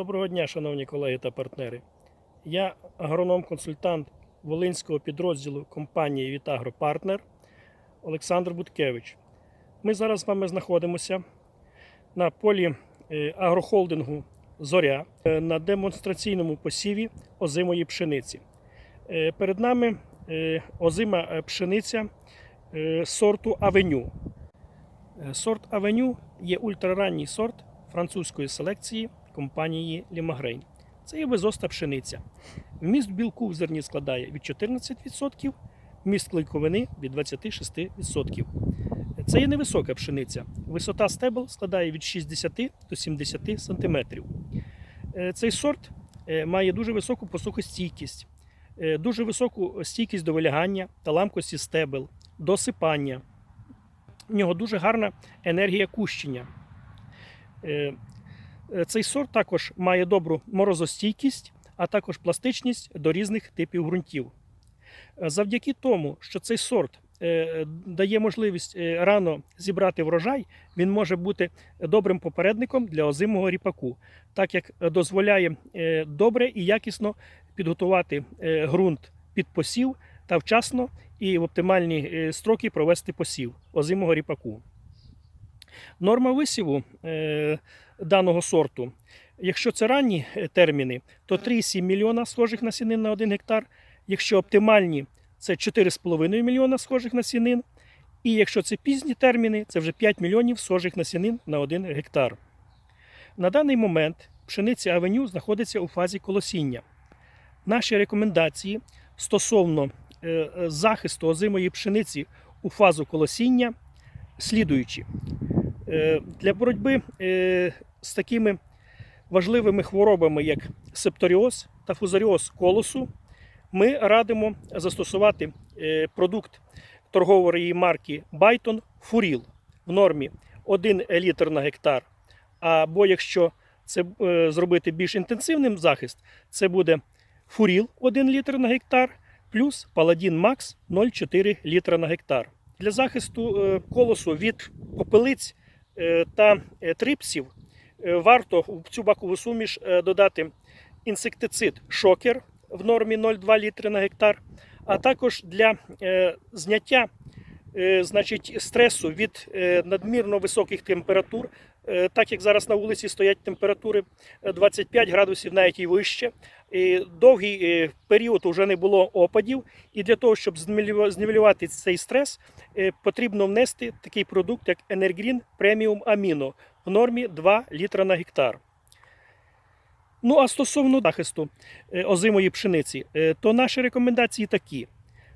Доброго дня, шановні колеги та партнери. Я агроном-консультант Волинського підрозділу компанії Вітагро Партнер Олександр Буткевич. Ми зараз з вами знаходимося на полі е, агрохолдингу Зоря е, на демонстраційному посіві озимої пшениці. Е, Перед нами озима пшениця сорту Авеню. Сорт Авеню є ультраранній сорт французької селекції компанії Лімагрейн. Це є безоста пшениця. Вміст білку в зерні складає від 14%, вміст клейковини від 26%. Це є невисока пшениця. Висота стебел складає від 60 до 70 см. Цей сорт е, має дуже високу посухостійкість, е, дуже високу стійкість до вилягання та ламкості стебел, до сипання. В нього дуже гарна енергія кущення. Е, Цей сорт також має добру морозостійкість, а також пластичність до різних типів ґрунтів. Е, Завдяки тому, що цей сорт е, дає можливість рано зібрати врожай, він може бути добрим попередником для озимого ріпаку, так як дозволяє добре і якісно підготувати ґрунт під посів та вчасно і в оптимальні строки провести посів озимого ріпаку. Норма висіву е, даного сорту, якщо це ранні е, терміни, то 3,7 мільйона схожих насінин на 1 гектар. Якщо оптимальні, це 4,5 мільйона схожих насінин. І якщо це пізні терміни, це вже 5 мільйонів схожих насінин на 1 гектар. На даний момент пшениця авеню знаходиться у фазі колосіння. Наші рекомендації стосовно е, захисту озимої пшениці у фазу колосіння слідуючі. Е, Для боротьби е, з такими важливими хворобами, як септоріоз та фузаріоз колосу, ми радимо застосувати е, продукт торгової марки Byton Furil в нормі 1 літр на гектар. Або якщо це зробити більш інтенсивним захист, це буде Фуріл 1 літр на гектар плюс Паладін Max 0,4 літра на гектар. Для захисту колосу від попелиць та е, трипсів е, варто в цю бакову суміш е, додати інсектицид шокер в нормі 0,2 літри на гектар, а також для е, зняття е, значить, стресу від е, надмірно високих температур, е, так як зараз на вулиці стоять температури е, 25 градусів, навіть і вище. І довгий е, період вже не було опадів, і для того, щоб знівелю- знівелювати цей стрес, е, потрібно внести такий продукт, як Енергрін Преміум Аміно в нормі 2 літра на гектар. Ну а стосовно захисту е, озимої пшениці, е, то наші рекомендації такі: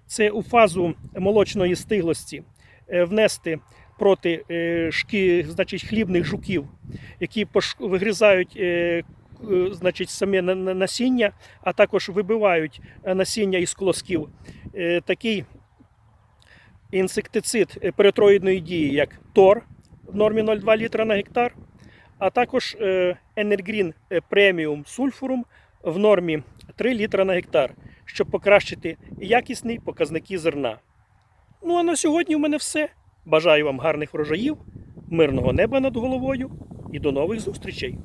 це у фазу молочної стиглості е, внести проти е, шки, значить, хлібних жуків, які вигризають е, значить, самі на- на- насіння, а також вибивають е, насіння із колосків. Е, Такий інсектицид е, перетроїдної дії, як Тор в нормі 0,2 літра на гектар, а також е, Енергрін преміум сульфурум в нормі 3 літра на гектар, щоб покращити якісні показники зерна. Ну а на сьогодні в мене все. Бажаю вам гарних врожаїв, мирного неба над головою і до нових зустрічей!